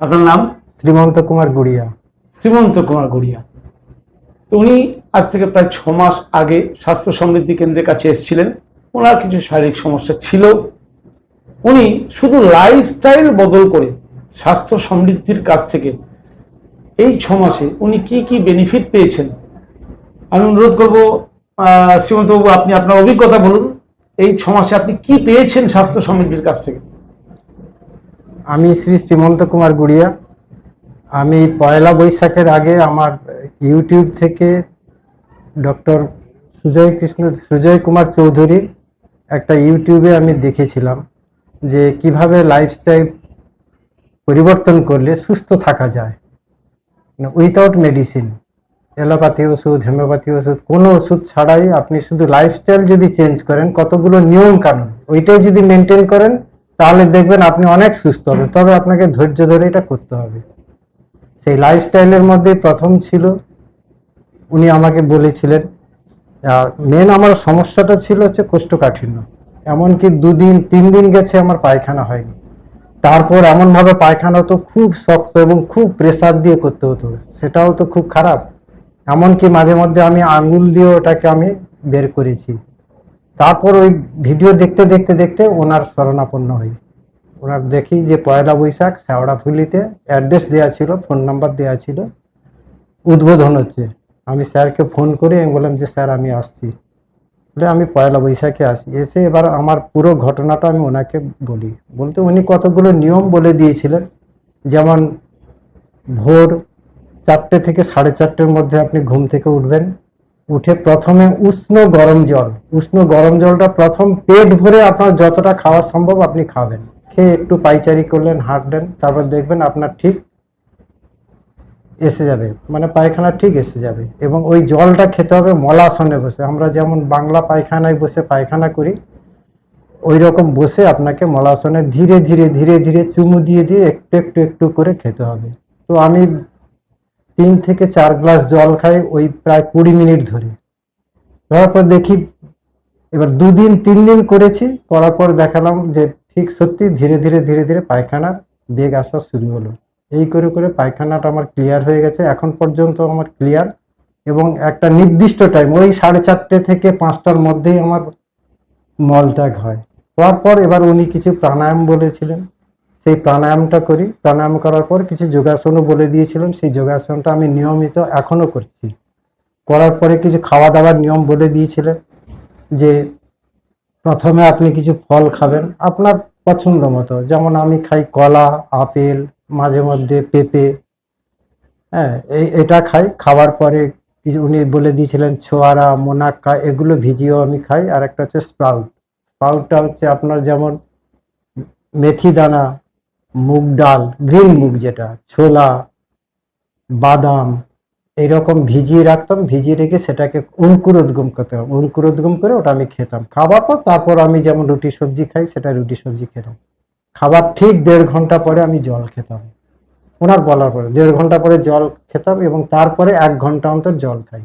আপনার নাম? শ্রীমন্ত কুমার গুড়িয়া। শ্রীমন্ত কুমার গড়িয়া। তো উনি আজ থেকে প্রায় ছ মাস আগে স্বাস্থ্য সমৃদ্ধি কেন্দ্রের কাছে এসেছিলেন। ওনার কিছু শারীরিক সমস্যা ছিল। উনি শুধু লাইফস্টাইল বদল করে স্বাস্থ্য সমৃদ্ধির কাছ থেকে এই ছ মাসে উনি কি কি বেনিফিট পেয়েছেন? আমি অনুরোধ করব শ্রীমন্তবাবু আপনি আপনার অভিজ্ঞতা বলুন। এই ছ মাসে আপনি কি পেয়েছেন স্বাস্থ্য সমৃদ্ধির কাছ থেকে? আমি শ্রী শ্রীমন্ত কুমার গুড়িয়া। আমি পয়লা বৈশাখের আগে আমার ইউটিউব থেকে ডক্টর সুজয় কৃষ্ণ, সুজয় কুমার চৌধুরীর একটা ইউটিউবে আমি দেখেছিলাম যে কীভাবে লাইফস্টাইল পরিবর্তন করলে সুস্থ থাকা যায়। উইথাউট মেডিসিন এলোপ্যাথি ওষুধ, হোমিওপ্যাথি ওষুধ, কোনো ওষুধ ছাড়াই আপনি শুধু লাইফস্টাইল যদি চেঞ্জ করেন, কতগুলো নিয়ম কানুন ওইটাই যদি মেনটেন করেন তাহলে দেখবেন আপনি অনেক সুস্থ হবেন। তবে আপনাকে ধৈর্য ধরে এটা করতে হবে। সেই লাইফস্টাইলের মধ্যে প্রথম ছিল। উনি আমাকে বলেছিলেন মেন আমার সমস্যাটা ছিল হচ্ছে কোষ্ঠকাঠিন্য। এমনকি দুদিন, তিন দিন গেছে আমার পায়খানা হয়নি। তারপর এমনভাবে পায়খানা তো খুব শক্ত এবং খুব প্রেসার দিয়ে করতে হতো। সেটাও তো খুব খারাপ। এমনকি মাঝে মধ্যে আমি আঙুল দিয়ে ওটাকে আমি বের করেছি। তারপর ওই ভিডিও দেখতে দেখতে দেখতে ওনার শরণাপন্ন হই। ওনার দেখি যে পয়লা বৈশাখ শেওড়াফুলিতে অ্যাড্রেস দেওয়া ছিল, ফোন নাম্বার দেওয়া ছিল। উদ্বোধন হচ্ছে। আমি স্যারকে ফোন করে, আমি বললাম যে, স্যার, আমি আসছি। বলে, আমি পয়লা বৈশাখে আসি। এসে এবার আমার পুরো ঘটনাটা আমি ওনাকে বলি। বলতে উনি কতগুলো নিয়ম বলে দিয়েছিলেন। যেমন, ভোর চারটে থেকে সাড়ে চারটের মধ্যে আপনি ঘুম থেকে উঠবেন। উঠে প্রথমে উষ্ণ গরম জল। উষ্ণ গরম জলটা প্রথম পেট ভরে আপনার যতটা খাওয়া সম্ভব আপনি খাবেন। খেয়ে একটু পাইচারি করলেন হাঁটলেন তারপর দেখবেন আপনার ঠিক এসে যাবে। মানে পায়খানা ঠিক এসে যাবে। এবং ওই জলটা খেতে হবে মলাসনে বসে। আমরা যেমন বাংলা পায়খানায় বসে পায়খানা করি ওই রকম বসে আপনাকে মলাসনে ধীরে ধীরে ধীরে ধীরে চুমু দিয়ে দিয়ে একটু একটু একটু করে খেতে হবে। তো আমি তিন থেকে চার গ্লাস জল খাই ওই প্রায় কুড়ি মিনিট ধরে। তারপর দেখি এবার দুদিন, তিন দিন করেছি, করার পর দেখালাম যে ঠিক সত্যি ধীরে ধীরে ধীরে ধীরে পায়খানার বেগ আসা শুরু হলো। এই করে করে পায়খানাটা আমার ক্লিয়ার হয়ে গেছে, এখন পর্যন্ত আমার ক্লিয়ার এবং একটা নির্দিষ্ট টাইম ওই সাড়ে চারটে থেকে পাঁচটার মধ্যেই আমার মলত্যাগ হয়। হওয়ার পর এবার উনি কিছু প্রাণায়াম বলেছিলেন। সেই প্রাণায়ামটা করি। প্রাণায়াম করার পর কিছু যোগাসনও বলে দিয়েছিলেন। সেই যোগাসনটা আমি নিয়মিত এখনও করছি। করার পরে কিছু খাওয়া দাওয়ার নিয়ম বলে দিয়েছিলেন যে, প্রথমে আপনি কিছু ফল খাবেন আপনার পছন্দ মতো। যেমন আমি খাই কলা, আপেল, মাঝে মধ্যে পেঁপে। হ্যাঁ এই, এটা খাই। খাওয়ার পরে উনি বলে দিয়েছিলেন, ছোয়ারা, মোনাক্কা, এগুলো ভিজিয়েও আমি খাই। আর একটা হচ্ছে স্প্রাউট। স্প্রাউটটা হচ্ছে আপনার যেমন মেথি দানা মুগ ডাল, গ্রিন মুগ যেটা, ছোলা, বাদাম এইরকম ভিজিয়ে রাখতাম, ভিজিয়ে রেখে সেটাকে অঙ্কুরোদ্গম করতে হবে। অঙ্কুরোদ্গম করে ওটা আমি খেতাম। খাবার পর তারপর আমি যেমন রুটি সবজি খাই, সেটা রুটি সবজি খেতাম। খাবার ঠিক দেড় ঘণ্টা পরে আমি জল খেতাম। ওনার বলার পরে দেড় ঘণ্টা পরে জল খেতাম এবং তারপরে এক ঘণ্টা অন্তর জল খাই।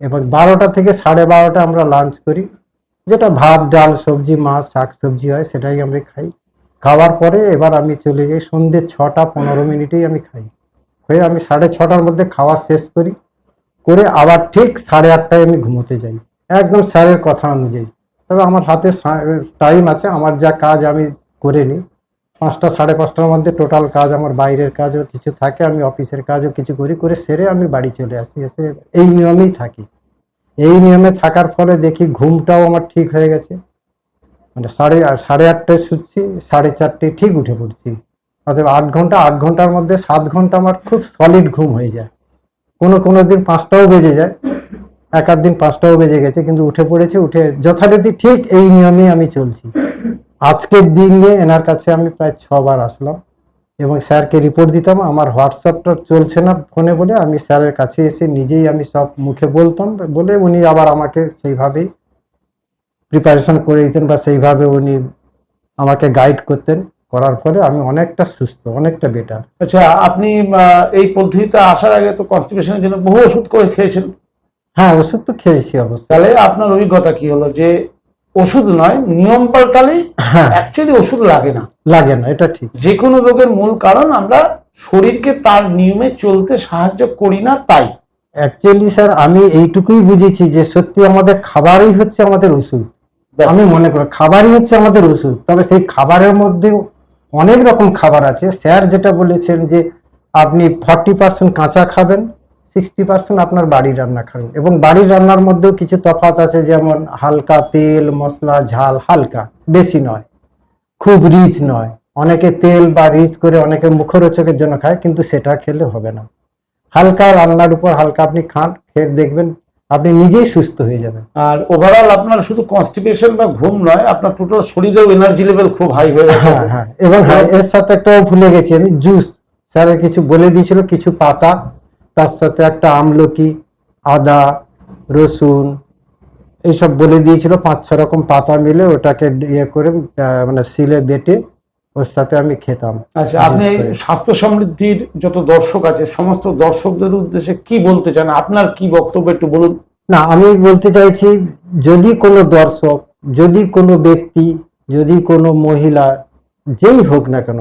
এবং বারোটা থেকে সাড়ে বারোটা আমরা লাঞ্চ করি। যেটা ভাত, ডাল, সবজি, মাছ, শাক, সবজি হয়, সেটাই আমরা খাই। খাওয়ার পরে এবার আমি চলে যাই সন্ধ্যে ছটা পনেরো মিনিটেই আমি খাই। হয়ে আমি সাড়ে ছটার মধ্যে খাওয়া শেষ করি। করে আবার ঠিক সাড়ে আটটায় আমি ঘুমোতে যাই। একদম স্যারের কথা অনুযায়ী। তবে আমার হাতে টাইম আছে, আমার যা কাজ আমি করে নিই। পাঁচটা, সাড়ে পাঁচটার মধ্যে টোটাল কাজ আমার বাইরের কাজও কিছু থাকে, আমি অফিসের কাজও কিছু করি, করে সেরে আমি বাড়ি চলে আসি। এসে এই নিয়মেই থাকি। এই নিয়মে থাকার ফলে দেখি ঘুমটাও আমার ঠিক হয়ে গেছে। মানে সাড়ে সাড়ে আটটায় শুচ্ছি, সাড়ে চারটায় ঠিক উঠে পড়ছি। অতএব আট ঘণ্টা, আট ঘণ্টার মধ্যে সাত ঘণ্টা আমার খুব সলিড ঘুম হয়ে যায়। কোনো কোনো দিন পাঁচটাও বেজে যায়, এক আধ দিন পাঁচটাও বেজে গেছে, কিন্তু উঠে পড়েছে, উঠে যথারীতি ঠিক এই নিয়মেই আমি চলছি। আজকের দিনে এনার কাছে আমি প্রায় ছবার আসলাম এবং স্যারকে রিপোর্ট দিতাম, আমার হোয়াটসঅ্যাপটা চলছে না ফোনে বলে, আমি স্যারের কাছে এসে নিজেই আমি সব মুখে বলতাম, বলে উনি আবার আমাকে সেইভাবেই প্রিপারেশন করে দিতেন বা সেইভাবে উনি আমাকে গাইড করতেন। করার ফলে আমি অনেকটা সুস্থ অনেকটা বেটার আচ্ছা আপনি এই পদ্ধতিতে আসার আগে তো কনস্টিপেশনের জন্য বহু ওষুধ করে খেয়েছেন। হ্যাঁ ওষুধ তো খেয়েছি অবশ্যই তাহলে আপনার অভিজ্ঞতা কি হলো? যে ওষুধ নয় নিয়ম পাল্টালে হ্যাঁ। অ্যাকচুয়ালি ওষুধ লাগে না। লাগে না এটা ঠিক। যে কোনো রোগের মূল কারণ আমরা শরীরকে তার নিয়মে চলতে সাহায্য করি না তাই। অ্যাকচুয়ালি স্যার আমি এইটুকুই বুঝেছি যে সত্যি আমাদের খাবারই হচ্ছে আমাদের ওষুধ। আমি মনে করি খাবারই হচ্ছে আমাদের ওষুধ তবে সেই খাবারের মধ্যে অনেক রকম খাবার আছে। স্যার যেটা বলেছেন যে আপনি ফর্টি পার্সেন্ট কাঁচা খাবেন, সিক্সটি পার্সেন্ট আপনার বাড়ির রান্না খাবেন। এবং বাড়ির রান্নার মধ্যেও কিছু তফাৎ আছে, যেমন হালকা তেল, মশলা, ঝাল, হালকা। বেশি নয়। খুব রিচ নয়। অনেকে তেল বা রিচ করে অনেকে মুখরোচকের জন্য খায়, কিন্তু সেটা খেলে হবে না। হালকা রান্নার উপর হালকা আপনি খান, খেয়ে দেখবেন আপনি নিজেই সুস্থ হয়ে যাবেন। আর ওভারঅল আপনার শুধু কনস্টিপেশন বা ঘুম নয় আপনার টোটাল শরীরেও এনার্জি লেভেল খুব হাই হয়ে গেছে। হ্যাঁ হ্যাঁ এবং হ্যাঁ এর সাথে একটা ভুলে গেছি আমি জুস স্যারের কিছু বলে দিয়েছিল কিছু পাতা তার সাথে একটা আমলকি আদা রসুন এইসব বলে দিয়েছিল পাঁচ ছ রকম পাতা মিলে ওটাকে ইয়ে করে মানে সিলে বেটে ওর সাথে আমি খেতাম। আচ্ছা আপনি স্বাস্থ্য সমৃদ্ধির যত দর্শক আছে সমস্ত দর্শকদের উদ্দেশ্যে কি বলতে চান? আপনার কি বক্তব্য একটু বলুন। না আমি বলতে চাইছি যদি কোনো দর্শক যদি কোনো ব্যক্তি যদি কোনো মহিলা যেই হোক না কেন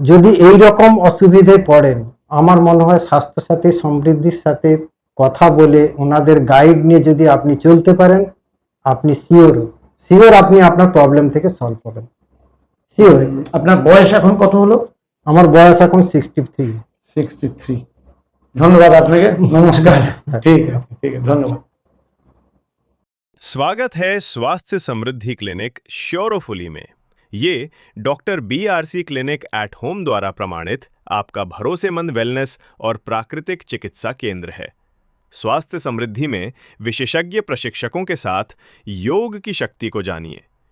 যদি এই রকম অসুবিধায় পড়েন আমার মনে হয় স্বাস্থ্যসাথী সমৃদ্ধির সাথে কথা বলে ওনাদের গাইড নিয়ে যদি আপনি চলতে পারেন আপনি শিওর শিওর আপনি আপনার প্রবলেম থেকে সলভ হবেন শিওর আপনার বয়স এখন কত হলো আমার বয়স এখন সিক্সটি থ্রি সিক্সটি থ্রি ধন্যবাদ আপনাকে নমস্কার ঠিক আছে ঠিক আছে ধন্যবাদ स्वागत है स्वास्थ्य समृद्धि क्लिनिक श्योरोफुली में ये doctor B R C clinic at home द्वारा प्रमाणित आपका भरोसेमंद वेलनेस और प्राकृतिक चिकित्सा केंद्र है स्वास्थ्य समृद्धि में विशेषज्ञ प्रशिक्षकों के साथ योग की शक्ति को जानिए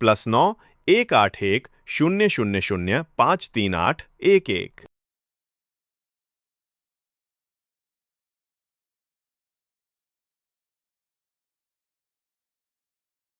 प्लस नौ एक आठ एक शून्य शून्य शून्य पाँच तीन आठ एक एक।